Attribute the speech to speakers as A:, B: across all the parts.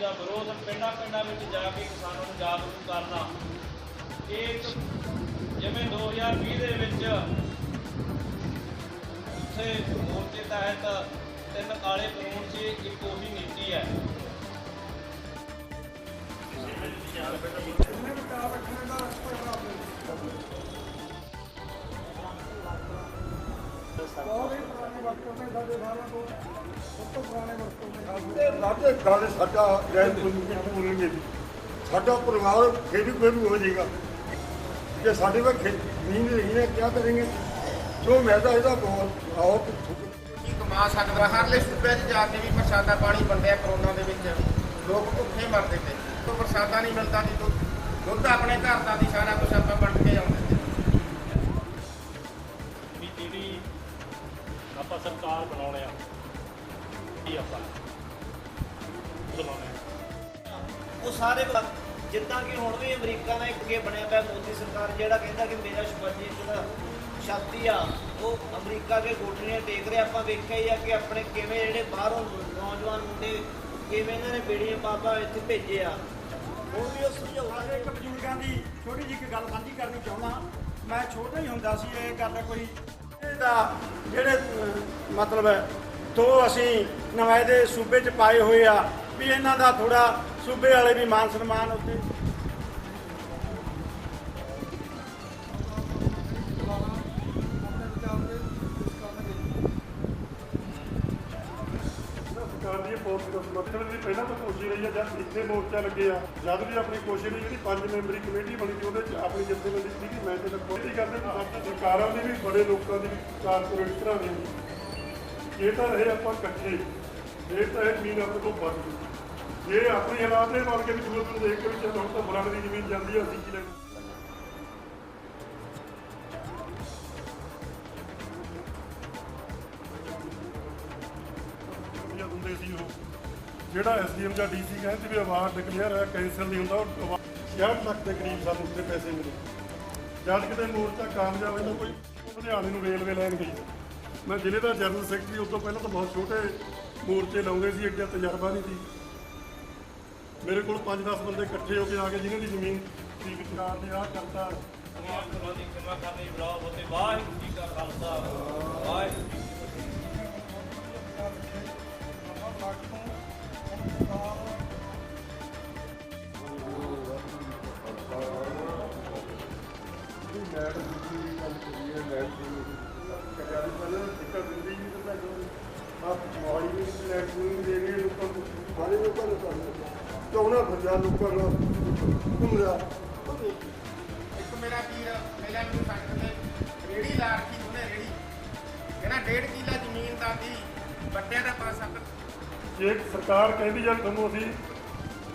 A: ਦਾ ਵਿਰੋਧ ਪਿੰਡਾਂ ਪਿੰਡਾਂ ਵਿੱਚ ਜਾ ਕੇ ਕਿਸਾਨਾਂ ਨੂੰ ਜਾਗਰੂਕ ਕਰਨਾ। ਇਹ ਇੱਕ ਜਿਵੇਂ 2020 ਦੇ ਵਿੱਚ ਉੱਥੇ ਮੋਰਚੇ ਤਹਿਤ ਤਿੰਨ ਕਾਲੇ ਕਾਨੂੰਨ ਸੀ, ਇੱਕ ਉਹੀ ਨੀਤੀ ਹੈ
B: ਰਾਜੇ ਗੱਲ ਸਾਡਾ ਗੈਰ ਬੋਲਣਗੇ ਸਾਡਾ ਪਰਿਵਾਰ ਖੇਡੂ ਖੇਡੂ ਹੋ ਜਾਏਗਾ। ਜੇ ਸਾਡੇ ਕੋਲ ਜ਼ਮੀਨ ਨਹੀਂ ਹੈ ਕੀ ਕਰਾਂਗੇ? ਜੋ ਮੈਂ ਤਾਂ ਇਹਦਾ ਬਹੁਤ ਬਹੁਤ
C: ਕੀ ਕਮਾ ਸਕਦਾ ਹਰਲੇ ਸੂਬੇ 'ਚ ਜਾ ਕੇ ਵੀ ਪ੍ਰਸ਼ਾਦਾ ਪਾਣੀ ਵੰਡਿਆ ਕਰੋਨਾ ਦੇ ਵਿੱਚ। ਲੋਕ ਭੁੱਖੇ ਮਰਦੇ ਤੇ ਤੋਂ ਪ੍ਰਸ਼ਾਦਾ ਨਹੀਂ ਮਿਲਦਾ ਸੀ ਦੁੱਧ ਦੁੱਧ ਆਪਣੇ ਘਰ ਦਾ ਦੀ ਸਾਰਾ ਕੁਝ ਆਪਾਂ ਵੰਡ ਕੇ ਆਉਂਦੇ ਤੇ
D: ਵੀ ਜਿਹੜੀ ਆਪਾਂ ਸਰਕਾਰ ਬਣਾਉਣੇ ਆ। ਕੀ ਆਪਾਂ ਬਣਾਉਣੇ ਆ।
E: ਉਹ ਸਾਰੇ ਜਿੱਦਾਂ ਕਿ ਹੁਣ ਵੀ ਅਮਰੀਕਾ ਨਾਲ ਇੱਕ ਗੇ ਬਣਿਆ ਪਿਆ ਮੋਦੀ ਸਰਕਾਰ ਜਿਹੜਾ ਕਹਿੰਦਾ ਕਿ ਮੇਰਾ ਸ਼ਬਜੀ ਜਿਹੜਾ ਸ਼ਕਤੀ ਆ ਉਹ ਅਮਰੀਕਾ ਦੇ ਗੋਟੀਆਂ ਟੇਕ ਰਿਹਾ ਆਪਾਂ ਵੇਖਿਆ ਹੀ ਆ ਕਿ ਆਪਣੇ ਕਿਵੇਂ ਜਿਹੜੇ ਬਾਹਰੋਂ ਨੌਜਵਾਨ ਮੁੰਡੇ ਕਿਵੇਂ ਇਹਨਾਂ ਨੇ ਬੇੜੀਆਂ ਪਾਪਾ ਇੱਥੇ ਭੇਜੇ ਆ। ਹੁਣ ਵੀ ਉਹ ਸਮਝਾਉਂਦੇ
F: ਇੱਕ ਬਜ਼ੁਰਗਾਂ ਦੀ ਛੋਟੀ ਜਿਹੀ ਇੱਕ ਗੱਲ ਸਾਂਝੀ ਕਰਨੀ ਚਾਹੁੰਦਾ ਮੈਂ ਛੋਟਾ ਹੀ ਹੁੰਦਾ ਸੀ ਇਹ ਗੱਲ ਕੋਈ ਇਹਦਾ ਜਿਹੜੇ ਮਤਲਬ ਹੈ ਦੋ ਅਸੀਂ ਨੁਮਾਇੰਦੇ ਸੂਬੇ 'ਚ ਪਾਏ ਹੋਏ ਆ, ਵੀ ਇਹਨਾਂ ਦਾ ਥੋੜਾ ਸੂਬੇ ਵਾਲੇ ਵੀ ਮਾਨ ਸਨਮਾਨ ਉੱਤੇ
G: ਸਰਕਾਰ ਦੀ ਪੋਸਟ ਮਤਲਬ ਦੀ ਪਹਿਲਾਂ ਤਾਂ ਕੋਸ਼ਿਸ਼ ਰਹੀ ਹੈ ਜਦ ਇੱਥੇ ਮੋਰਚਾ ਲੱਗੇ ਆ, ਜਦ ਵੀ ਆਪਣੀ ਕੋਸ਼ਿਸ਼ ਰਹੀ ਜਿਹੜੀ ਪੰਜ ਮੈਂਬਰੀ ਕਮੇਟੀ ਬਣੀ ਸੀ, ਉਹਦੇ ਚ ਆਪਣੀ ਜਥੇਬੰਦੀ ਸੀਗੀ, ਮੈਂ ਤੇ ਕੋਸ਼ਿਸ਼ ਕਰਦੇ ਕਿ ਸਾਡੀ ਸਰਕਾਰਾਂ ਦੀ ਵੀ, ਬੜੇ ਲੋਕਾਂ ਦੀ ਵੀ, ਕਾਰਪੋਰੇਟ ਤਰ੍ਹਾਂ ਦੀ ਇਹ ਤਾਂ ਰਹੇ ਆਪਾਂ ਇਕੱਠੇ ਇਹ ਤਾਂ ਇਹ ਜ਼ਮੀਨ ਆਪਣੇ ਤੋਂ ਬਚ ਗਈ। ਜੇ ਆਪਣੀ ਹਾਲਾਤ ਇਹ ਬਣ ਕੇ ਵੀ ਦੂਰ ਨੂੰ ਦੇਖ ਕੇ ਵੀ ਚੱਲ ਤਾਂ ਬਰਾੜ ਦੀ ਜ਼ਮੀਨ ਜਾਂਦੀ ਆ, ਅਸੀਂ ਕੀ ਲੈਣਾ। ਜਿਹੜਾ ਐਸਡੀਐਮ ਜਾਂ ਡੀਸੀ ਕਹਿੰਦੇ ਵੀ ਅਵਾਰਡ ਡਿਕਲੇਅਰ ਹੈ ਕੈਂਸਲ ਨਹੀਂ ਹੁੰਦਾ, ਉਹ award 66 ਲੱਖ ਦੇ ਕਰੀਬ ਸਾਨੂੰ ਉੱਤੇ ਪੈਸੇ ਮਿਲੇ। ਜਦ ਕਿਤੇ ਮੋਰਚਾ ਕਾਮਯਾਬ ਹੋਇਆ ਕੋਈ ਲੁਧਿਆਣੇ ਨੂੰ ਰੇਲਵੇ ਲਾਈਨ ਗਈ। ਮੈਂ ਜ਼ਿਲ੍ਹੇ ਦਾ ਜਨਰਲ ਸੈਕਟਰੀ ਉਸ ਤੋਂ ਪਹਿਲਾਂ ਤਾਂ ਬਹੁਤ ਛੋਟੇ ਮੋਰਚੇ ਲਾਉਂਦੇ ਸੀ ਅੱਗੇ ਤਜਰਬਾ ਨਹੀਂ ਸੀ। ਮੇਰੇ ਕੋਲ 5-10 ਬੰਦੇ ਇਕੱਠੇ ਹੋ ਕੇ ਆ ਕੇ ਜਿਨ੍ਹਾਂ ਦੀ ਜ਼ਮੀਨ ਸੀ ਵਿਚਾਰ ਨੇ ਆਹ ਕਰਤਾ।
A: ਪਰਮਾਤਮਾ ਦੀ ਕਿਰਪਾ ਕਰਨੀ ਬਰਾਬਰ
B: ਚੌਣਾ ਫਿਰਦਾ ਲੋਕਾਂ ਨੂੰ ਘੁੰਮਦਾ
C: ਇੱਕ ਮੇਰਾ ਵੀਰ ਪਹਿਲਾਂ ਮੈਨੂੰ ਸੰਗਤ ਨੇ ਰੇੜੀ ਲਾ ਰੱਖੀ ਉਹਨੇ ਰੇੜੀ ਕਹਿੰਦਾ ਡੇਢ ਕਿੱਲਾ ਜ਼ਮੀਨ ਦਾ ਦੀ ਵੱਟਿਆ ਦਾ ਪਾ ਸਕ
G: ਜੇ ਸਰਕਾਰ ਕਹਿੰਦੀ ਜਾਂ ਤੁਹਾਨੂੰ ਅਸੀਂ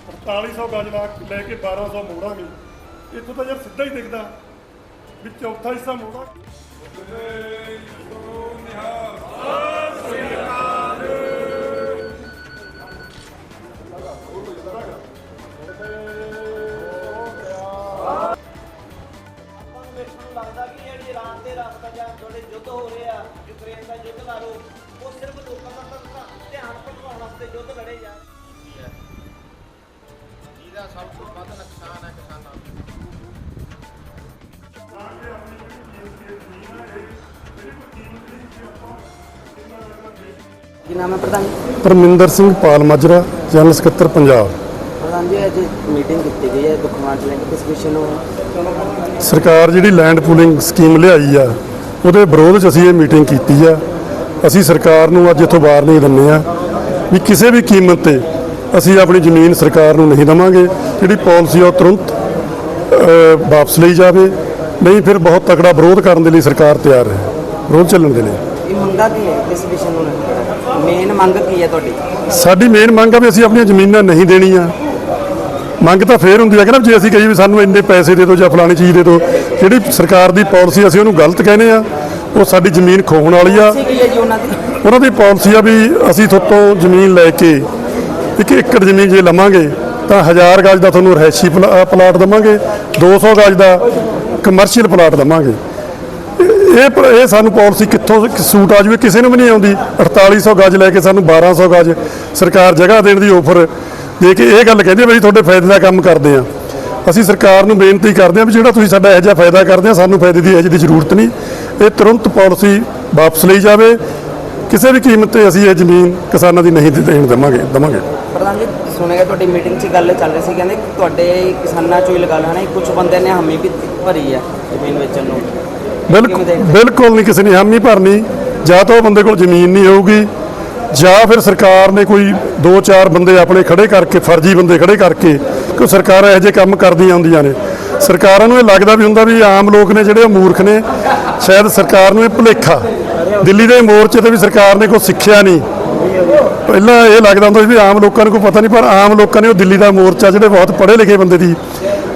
G: 4800 ਗਜ ਲਾ ਲੈ ਕੇ 1200 ਮੋੜਾਂਗੇ ਇੱਥੋਂ ਤਾਂ ਯਾਰ ਸਿੱਧਾ ਹੀ ਦਿਖਦਾ ਵੀ ਚੌਥਾ ਹਿੱਸਾ ਮੋੜਾ
E: ਆਪਾਂ
H: ਨਾਮ ਹੈ ਪ੍ਰਧਾਨ
G: ਪਰਮਿੰਦਰ ਸਿੰਘ ਪਾਲ ਮਾਜਰਾ ਜਨਰਲ ਸਕੱਤਰ ਪੰਜਾਬ।
H: ਪ੍ਰਧਾਨ ਜੀ ਅੱਜ ਮੀਟਿੰਗ ਕੀਤੀ ਗਈ ਹੈ ਦੁਖਵਾਂ ਚ ਲੈ ਕੇ ਕਿਸ ਵਿਸ਼ੇ ਨੂੰ।
G: ਸਰਕਾਰ ਜਿਹੜੀ ਲੈਂਡ ਪੂਲਿੰਗ ਸਕੀਮ ਲਿਆਈ ਆ ਉਹਦੇ ਵਿਰੋਧ 'ਚ ਅਸੀਂ ਇਹ ਮੀਟਿੰਗ ਕੀਤੀ ਆ। ਅਸੀਂ ਸਰਕਾਰ ਨੂੰ ਅੱਜ ਇੱਥੋਂ ਵਾਰਨਿੰਗ ਦਿੰਦੇ ਆ। ਵੀ ਕਿਸੇ ਵੀ ਕੀਮਤ ਤੇ ਅਸੀਂ ਆਪਣੀ ਜ਼ਮੀਨ ਸਰਕਾਰ ਨੂੰ ਨਹੀਂ ਦਵਾਂਗੇ ਜਿਹੜੀ ਪਾਲਿਸੀ ਆ ਉਹ ਤੁਰੰਤ ਵਾਪਸ ਲਈ ਜਾਵੇ। ਨਹੀਂ ਫਿਰ ਬਹੁਤ ਤਕੜਾ ਵਿਰੋਧ ਕਰਨ ਦੇ ਲਈ ਸਰਕਾਰ ਤਿਆਰ ਹੈ ਵਿਰੋਧ ਚੱਲਣ ਦੇ ਲਈ।
H: ਮੰਗਾ ਕੀ ਹੈ ਕਿਸ ਵਿਸ਼ੇ ਨੂੰ ਮੇਨ ਮੰਗ ਕੀ ਹੈ ਤੁਹਾਡੀ?
G: ਸਾਡੀ ਮੇਨ ਮੰਗ ਆ ਵੀ ਅਸੀਂ ਆਪਣੀਆਂ ਜ਼ਮੀਨਾਂ ਨਹੀਂ ਦੇਣੀਆਂ। ਮੰਗ ਤਾਂ ਫੇਰ ਹੁੰਦੀ ਹੈ ਕਿ ਨਾ ਜੇ ਅਸੀਂ ਕਹੀਏ ਵੀ ਸਾਨੂੰ ਇੰਨੇ ਪੈਸੇ ਦੇ ਦਿਓ ਜਾਂ ਫਲਾਣੀ ਚੀਜ਼ ਦੇ ਦਿਓ ਜਿਹੜੀ ਸਰਕਾਰ ਦੀ ਪਾਲਿਸੀ ਅਸੀਂ ਉਹਨੂੰ ਗਲਤ ਕਹਿੰਦੇ ਆ। ਉਹ ਸਾਡੀ ਜ਼ਮੀਨ ਖੋਹਣ ਵਾਲੀ ਆ।
H: ਉਹਨਾਂ ਦੀ?
G: ਪਾਲਿਸੀ ਆ ਵੀ ਅਸੀਂ ਤੁਹਾਤੋਂ ਜ਼ਮੀਨ ਲੈ ਕੇ ਇੱਕ ਏਕੜ ਜ਼ਮੀਨ ਜੇ ਲਵਾਂਗੇ ਤਾਂ 1000 ਗਜ ਦਾ ਤੁਹਾਨੂੰ ਰਹਿਸ਼ੀ ਪਲਾਟ ਦਵਾਂਗੇ 200 ਗਜ ਦਾ ਕਮਰਸ਼ੀਅਲ ਪਲਾਟ ਦਵਾਂਗੇ। ਇਹ- ਇਹ ਪ- ਇਹ ਸਾਨੂੰ ਪਾਲਿਸੀ ਕਿੱਥੋਂ ਸੂਟ ਆ ਜਵੇ ਕਿਸੇ ਨੂੰ ਵੀ ਨਹੀਂ ਆਉਂਦੀ। 4800 ਗਜ ਲੈ ਕੇ ਸਾਨੂੰ 1200 ਗਜ ਸਰਕਾਰ ਜਗ੍ਹਾ ਦੇਣ ਦੀ ਆਫਰ ਦੇ ਕੇ ਇਹ ਗੱਲ ਕਹਿੰਦੇ ਵੀ ਤੁਹਾਡੇ ਫਾਇਦੇ ਦਾ ਕੰਮ ਕਰਦੇ ਆ ਅਸੀਂ ਸਰਕਾਰ ਨੂੰ ਬੇਨਤੀ ਕਰਦੇ ਆ ਵੀ ਜਿਹੜਾ ਤੁਸੀਂ ਸਾਡਾ ਇਹੋ ਜਿਹਾ ਫਾਇਦਾ ਕਰਦੇ ਆ ਸਾਨੂੰ ਫਾਇਦੇ ਦੀ ਇਹੋ ਜਿਹੀ ਜ਼ਰੂਰਤ ਨਹੀਂ। ਇਹ ਤੁਰੰਤ ਪਾਲਿਸੀ ਵਾਪਸ ਲਈ ਜਾਵੇ। ਕਿਸੇ ਵੀ ਕੀਮਤ ਤੇ ਅਸੀਂ ਇਹ ਜ਼ਮੀਨ ਕਿਸਾਨਾਂ ਦੀ ਨਹੀਂ ਦੇਣ ਦੇਵਾਂਗੇ ਦੇਵਾਂਗੇ।
H: ਪ੍ਰਧਾਨ ਜੀ, ਸੁਣਿਆ ਤੁਹਾਡੀ ਮੀਟਿੰਗ 'ਚ ਗੱਲ ਚੱਲ ਰਹੀ ਸੀ, ਕਹਿੰਦੇ ਤੁਹਾਡੇ ਕਿਸਾਨਾਂ ਚੋਂ ਹੀ ਲਗਾ ਲੈਣਾ ਕੁਝ ਬੰਦਿਆਂ ਨੇ ਹਾਮੀ ਵੀ ਭਰੀ ਹੈ ਜ਼ਮੀਨ ਵੇਚਣ ਨੂੰ।
G: ਬਿਲਕੁਲ ਬਿਲਕੁਲ ਨਹੀਂ, ਕਿਸੇ ਨੇ ਹਾਮੀ ਭਰਨੀ। ਜਾਂ ਤਾਂ ਉਹ ਬੰਦੇ ਕੋਲ ਜ਼ਮੀਨ ਨਹੀਂ ਹੋਊਗੀ, ਜਾਂ ਫਿਰ ਸਰਕਾਰ ਨੇ ਕੋਈ ਦੋ ਚਾਰ ਬੰਦੇ ਆਪਣੇ ਖੜੇ ਕਰਕੇ, ਫਰਜ਼ੀ ਬੰਦੇ ਖੜੇ ਕਰਕੇ ਕਿ ਸਰਕਾਰ ਇਹੋ ਜਿਹੇ ਕੰਮ ਕਰਦੀਆਂ ਹੁੰਦੀਆਂ ਨੇ। ਸਰਕਾਰਾਂ ਨੂੰ ਇਹ ਲੱਗਦਾ ਵੀ ਹੁੰਦਾ ਵੀ ਆਮ ਲੋਕ ਨੇ ਜਿਹੜੇ ਉਹ ਮੂਰਖ ਨੇ, ਸ਼ਾਇਦ ਸਰਕਾਰ ਨੂੰ ਇਹ ਭੁਲੇਖਾ। ਦਿੱਲੀ ਦੇ ਮੋਰਚੇ ਤੇ ਵੀ ਸਰਕਾਰ ਨੇ ਕੋਈ ਸਿੱਖਿਆ ਨਹੀਂ। ਪਹਿਲਾਂ ਇਹ ਲੱਗਦਾ ਹੁੰਦਾ ਸੀ ਵੀ ਆਮ ਲੋਕਾਂ ਨੂੰ ਕੋਈ ਪਤਾ ਨਹੀਂ, ਪਰ ਆਮ ਲੋਕਾਂ ਨੇ ਉਹ ਦਿੱਲੀ ਦਾ ਮੋਰਚਾ ਜਿਹੜੇ ਬਹੁਤ ਪੜ੍ਹੇ ਲਿਖੇ ਬੰਦੇ ਦੀ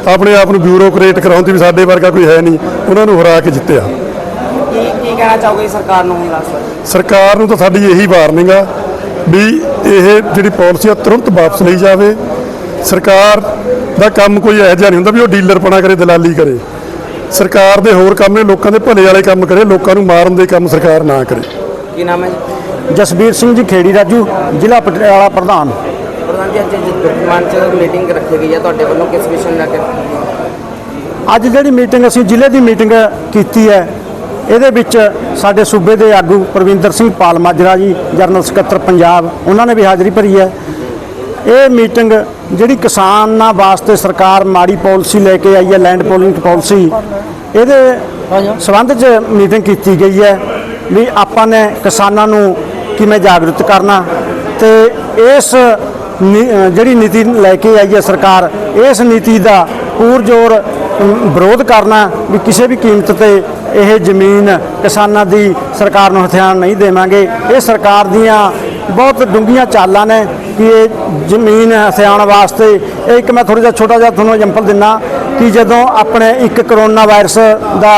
G: ਆਪਣੇ ਆਪ ਨੂੰ ਬਿਊਰੋਕਰੇਟ ਕਰਾਉਂਦੀ ਵੀ ਸਾਡੇ ਵਰਗਾ ਕੋਈ ਹੈ ਨਹੀਂ। ਉਹਨਾਂ ਨੂੰ ਹਰਾ ਕੇ ਜਿੱਤਿਆ।
H: ਕੀ ਕੀ ਕਹਿਣਾ ਚਾਹੋਗੇ ਜੀ ਸਰਕਾਰ ਨੂੰ ਹੁਣ ਲਾਸਟ ਵਾਰ
G: ਸਰਕਾਰ ਨੂੰ ਤਾਂ ਸਾਡੀ ਇਹੀ ਵਾਰਨਿੰਗ ਆ ਵੀ ਇਹ ਜਿਹੜੀ ਪਾਲਿਸੀ ਆ ਤੁਰੰਤ ਵਾਪਸ ਲਈ ਜਾਵੇ। ਸਰਕਾਰ ਦਾ ਕੰਮ ਕੋਈ ਇਹੋ ਜਿਹਾ ਨਹੀਂ ਹੁੰਦਾ ਵੀ ਉਹ ਡੀਲਰਪਣਾ ਕਰੇ ਦਲਾਲੀ ਕਰੇ। ਸਰਕਾਰ ਦੇ ਹੋਰ ਕੰਮ ਨੇ ਲੋਕਾਂ ਦੇ ਭਲੇ ਵਾਲੇ ਕੰਮ ਕਰੇ ਲੋਕਾਂ ਨੂੰ ਮਾਰਨ ਦੇ ਕੰਮ ਸਰਕਾਰ ਨਾ ਕਰੇ।
H: ਕੀ ਨਾਮ ਹੈ ਜੀ?
F: ਜਸਬੀਰ ਸਿੰਘ ਜੀ ਖੇੜੀ ਰਾਜੂ ਜ਼ਿਲ੍ਹਾ ਪਟਿਆਲਾ ਪ੍ਰਧਾਨ।
H: ਪ੍ਰਧਾਨ ਜੀ, ਅੱਜ ਦੁਕਾਨ ਮੀਟਿੰਗ ਰੱਖੀ ਗਈ ਹੈ, ਤੁਹਾਡੇ ਵੱਲੋਂ ਕਿਸ ਵਿਸ਼ੇ ਨੂੰ
F: ਅੱਜ ਜਿਹੜੀ ਮੀਟਿੰਗ ਅਸੀਂ ਜ਼ਿਲ੍ਹੇ ਦੀ ਮੀਟਿੰਗ ਕੀਤੀ ਹੈ, ਇਹਦੇ ਵਿੱਚ ਸਾਡੇ ਸੂਬੇ ਦੇ ਆਗੂ ਪ੍ਰਵਿੰਦਰ ਸਿੰਘ ਪਾਲ ਮਾਜਰਾ ਜੀ, ਜਨਰਲ ਸਕੱਤਰ ਪੰਜਾਬ, ਉਹਨਾਂ ਨੇ ਵੀ ਹਾਜ਼ਰੀ ਭਰੀ ਹੈ। ਇਹ ਮੀਟਿੰਗ ਜਿਹੜੀ ਕਿਸਾਨਾਂ ਵਾਸਤੇ ਸਰਕਾਰ ਮਾੜੀ ਪਾਲਿਸੀ ਲੈ ਕੇ ਆਈ ਹੈ ਲੈਂਡ ਪੋਲਿੰਗ ਪਾਲਿਸੀ ਇਹਦੇ ਸਬੰਧ 'ਚ ਮੀਟਿੰਗ ਕੀਤੀ ਗਈ ਹੈ ਵੀ ਆਪਾਂ ਨੇ ਕਿਸਾਨਾਂ ਨੂੰ ਕਿਵੇਂ ਜਾਗਰੂਕ ਕਰਨਾ ਤੇ ਇਸ ਜਿਹੜੀ ਨੀਤੀ ਲੈ ਕੇ ਆਈ ਹੈ ਸਰਕਾਰ ਇਸ ਨੀਤੀ ਦਾ ਪੂਰਜੋਰ ਅਮ, ਵਿਰੋਧ ਕਰਨਾ ਵੀ ਕਿਸੇ ਵੀ ਕੀਮਤ ਤੇ ਇਹ ਜ਼ਮੀਨ ਕਿਸਾਨਾਂ ਦੀ ਸਰਕਾਰ ਨੂੰ ਹਥਿਆਰ ਨਹੀਂ ਦੇਵਾਂਗੇ। ਇਹ ਸਰਕਾਰ ਦੀਆਂ ਬਹੁਤ ਡੂੰਘੀਆਂ ਚਾਲਾਂ ਨੇ ਕਿ ਇਹ ਜ਼ਮੀਨ ਹਥਿਆਉਣ ਵਾਸਤੇ ਇਹ ਇੱਕ ਮੈਂ ਥੋੜਾ ਜਿਹਾ ਛੋਟਾ ਜਿਹਾ ਤੁਹਾਨੂੰ ਐਗਜ਼ਾਮਪਲ ਦਿੰਨਾ ਕਿ ਜਦੋਂ ਆਪਣੇ ਇੱਕ ਕਰੋਨਾ ਵਾਇਰਸ ਦਾ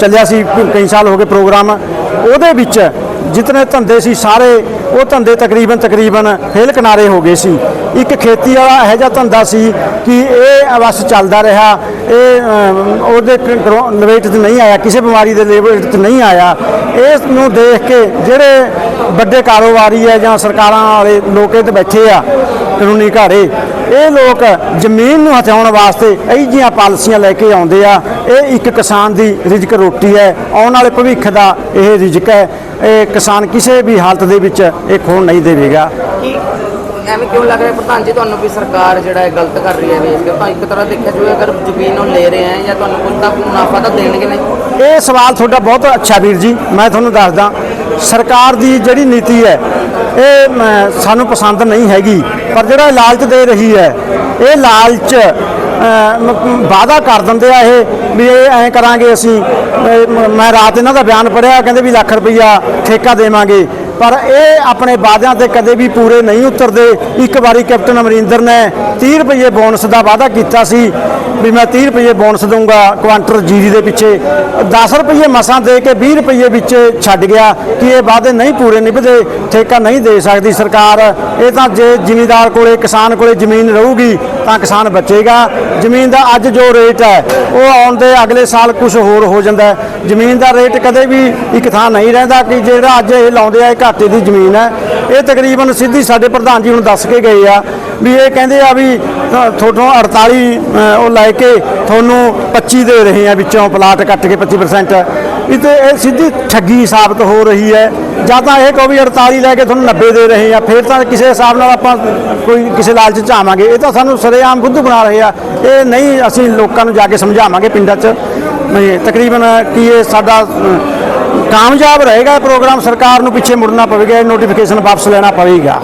F: ਚੱਲਿਆ ਸੀ ਕਈ ਸਾਲ ਹੋ ਗਏ ਪ੍ਰੋਗਰਾਮ ਉਹਦੇ ਵਿੱਚ ਜਿਤਨੇ ਧੰਦੇ ਸੀ ਸਾਰੇ ਉਹ ਧੰਦੇ ਤਕਰੀਬਨ ਤਕਰੀਬਨ ਫੇਲ ਕਿਨਾਰੇ ਹੋ ਗਏ ਸੀ। ਇੱਕ ਖੇਤੀ ਵਾਲਾ ਇਹੋ ਜਿਹਾ ਧੰਦਾ ਸੀ ਕਿ ਇਹ ਬਸ ਚੱਲਦਾ ਰਿਹਾ। ਇਹ ਉਹਦੇ ਲਵੇਟ 'ਚ ਨਹੀਂ ਆਇਆ, ਕਿਸੇ ਬਿਮਾਰੀ ਦੇ ਲੇਵਲ 'ਚ ਨਹੀਂ ਆਇਆ। ਇਸ ਨੂੰ ਦੇਖ ਕੇ ਜਿਹੜੇ ਵੱਡੇ ਕਾਰੋਬਾਰੀ ਹੈ ਜਾਂ ਸਰਕਾਰਾਂ ਵਾਲੇ ਲੋਕ ਇਹ ਤੇ ਬੈਠੇ ਆ, ਕਾਨੂੰਨੀ ਘਾੜੇ, ਇਹ ਲੋਕ ਜ਼ਮੀਨ ਨੂੰ ਹਥਿਆਉਣ ਵਾਸਤੇ ਇਹੋ ਜਿਹੀਆਂ ਪਾਲਿਸੀਆਂ ਲੈ ਕੇ ਆਉਂਦੇ ਆ। ਇਹ ਇੱਕ ਕਿਸਾਨ ਦੀ ਰਿਜ਼ਕ ਰੋਟੀ ਹੈ। ਆਉਣ ਵਾਲੇ ਭਵਿੱਖ ਦਾ ਇਹ ਰਿਜ਼ਕ ਹੈ। ਇਹ ਕਿਸਾਨ ਕਿਸੇ ਵੀ ਹਾਲਤ ਦੇ ਵਿੱਚ ਇਹ ਖੋਣ ਨਹੀਂ ਦੇਵੇਗਾ
H: ਕੀ ਐਵੇਂ ਕਿਉਂ ਲੱਗ ਰਿਹਾ ਪ੍ਰਧਾਨ ਜੀ ਤੁਹਾਨੂੰ ਵੀ ਸਰਕਾਰ ਜਿਹੜਾ ਹੈ ਗਲਤ ਕਰ ਰਹੀ ਹੈ ਵੇਚ ਕੇ? ਤਾਂ ਇੱਕ ਤਰ੍ਹਾਂ ਦੇਖਿਆ ਜਾਵੇ ਅਗਰ ਜ਼ਮੀਨ ਉਹ ਲੈ ਰਹੇ ਹੈ ਜਾਂ ਤੁਹਾਨੂੰ ਕੁਝ ਤਾਂ ਮੁਨਾਫਾ ਤਾਂ ਦੇਣਗੇ ਨਹੀਂ?
F: ਇਹ ਸਵਾਲ ਤੁਹਾਡਾ ਬਹੁਤ ਅੱਛਾ ਵੀਰ ਜੀ ਮੈਂ ਤੁਹਾਨੂੰ ਦੱਸਦਾ ਸਰਕਾਰ ਦੀ ਜਿਹੜੀ ਨੀਤੀ ਹੈ ਇਹ ਸਾਨੂੰ ਪਸੰਦ ਨਹੀਂ ਹੈਗੀ ਪਰ ਜਿਹੜਾ ਲਾਲਚ ਦੇ ਰਹੀ ਹੈ ਇਹ ਲਾਲਚ ਵਾਅਦਾ ਕਰ ਦਿੰਦੇ ਆ ਇਹ ਵੀ ਇਹ ਐਂ ਕਰਾਂਗੇ ਅਸੀਂ ਮੈਂ ਰਾਤ ਇਹਨਾਂ ਦਾ ਬਿਆਨ ਪੜਿਆ ਕਹਿੰਦੇ ਵੀ ਲੱਖ ਰੁਪਈਆ ਠੇਕਾ ਦੇਵਾਂਗੇ। ਪਰ ਇਹ ਆਪਣੇ ਵਾਅਦਿਆਂ ਤੇ ਕਦੇ ਵੀ ਪੂਰੇ ਨਹੀਂ ਉਤਰਦੇ। ਇੱਕ ਵਾਰੀ ਕੈਪਟਨ ਅਮਰਿੰਦਰ ਨੇ 30 ਰੁਪਏ ਬੋਨਸ ਦਾ ਵਾਅਦਾ ਕੀਤਾ ਸੀ। ਵੀ ਮੈਂ 30 ਰੁਪਏ ਬੋਨਸ ਦਊਂਗਾ ਕੁਆਂਟਲ ਜੀਰੀ ਦੇ ਪਿੱਛੇ। 10 ਰੁਪਏ ਮਸਾਂ ਦੇ ਕੇ 20 ਰੁਪਏ ਵਿੱਚ ਛੱਡ ਗਿਆ ਕਿ ਇਹ ਵਾਅਦੇ ਨਹੀਂ ਪੂਰੇ ਨਿਭਦੇ, ਠੇਕਾ ਨਹੀਂ ਦੇ ਸਕਦੀ ਸਰਕਾਰ। ਇਹ ਤਾਂ ਜੇ ਜ਼ਿਮੀਂਦਾਰ ਕੋਲੇ, ਕਿਸਾਨ ਕੋਲੇ ਜ਼ਮੀਨ ਰਹੂਗੀ, ਤਾਂ ਕਿਸਾਨ ਬਚੇਗਾ। ਜ਼ਮੀਨ ਦਾ ਅੱਜ ਜੋ ਰੇਟ ਹੈ, ਉਹ ਆਉਣ ਦੇ ਅਗਲੇ ਸਾਲ ਕੁਝ ਹੋਰ ਹੋ ਜਾਂਦਾ ਜ਼ਮੀਨ ਦਾ ਰੇਟ ਕਦੇ ਵੀ ਇੱਕ ਥਾਂ ਨਹੀਂ ਰਹਿੰਦਾ ਕਿ ਜਿਹੜਾ ਅੱਜ ਇਹ ਲਾਉਂਦੇ ਆ, ਇਹ ਘਾਟੇ ਦੀ ਜ਼ਮੀਨ ਹੈ। ਇਹ ਤਕਰੀਬਨ ਸਿੱਧੀ ਸਾਡੇ ਪ੍ਰਧਾਨ ਜੀ ਹੁਣ ਦੱਸ ਕੇ ਗਏ ਆ ਵੀ ਇਹ ਕਹਿੰਦੇ ਆ ਵੀ ਤੁਹਾਨੂੰ ਤੁਹਾਡੇ 48 ਉਹ ਲੈ ਕੇ ਤੁਹਾਨੂੰ 25 ਦੇ ਰਹੇ ਆ ਵਿੱਚੋਂ ਪਲਾਟ ਕੱਟ ਕੇ 25% ਇਹ ਤੇ ਇਹ ਸਿੱਧੀ ਠੱਗੀ ਸਾਬਤ ਹੋ ਰਹੀ ਹੈ। ਜਾਂ ਤਾਂ ਇਹ ਕਹੋ ਵੀ 48 ਲੈ ਕੇ ਤੁਹਾਨੂੰ 90 ਦੇ ਰਹੇ ਆ, ਫਿਰ ਤਾਂ ਕਿਸੇ ਹਿਸਾਬ ਨਾਲ ਆਪਾਂ ਕੋਈ ਕਿਸੇ ਲਾਲਚ ਚ ਆਵਾਂਗੇ। ਇਹ ਤਾਂ ਸਾਨੂੰ ਸਰੇਆਮ ਬੁੱਧੂ ਬਣਾ ਰਹੇ ਆ। ਇਹ ਨਹੀਂ ਅਸੀਂ ਲੋਕਾਂ ਨੂੰ ਜਾ ਕੇ ਸਮਝਾਵਾਂਗੇ ਪਿੰਡਾਂ 'ਚ ਤਕਰੀਬਨ ਕੀ ਇਹ ਸਾਡਾ ਕਾਮਯਾਬ ਰਹੇਗਾ ਪ੍ਰੋਗਰਾਮ ਸਰਕਾਰ ਨੂੰ ਪਿੱਛੇ ਮੁੜਨਾ ਪਵੇਗਾ, ਇਹ ਨੋਟੀਫਿਕੇਸ਼ਨ ਵਾਪਸ ਲੈਣਾ ਪਵੇਗਾ।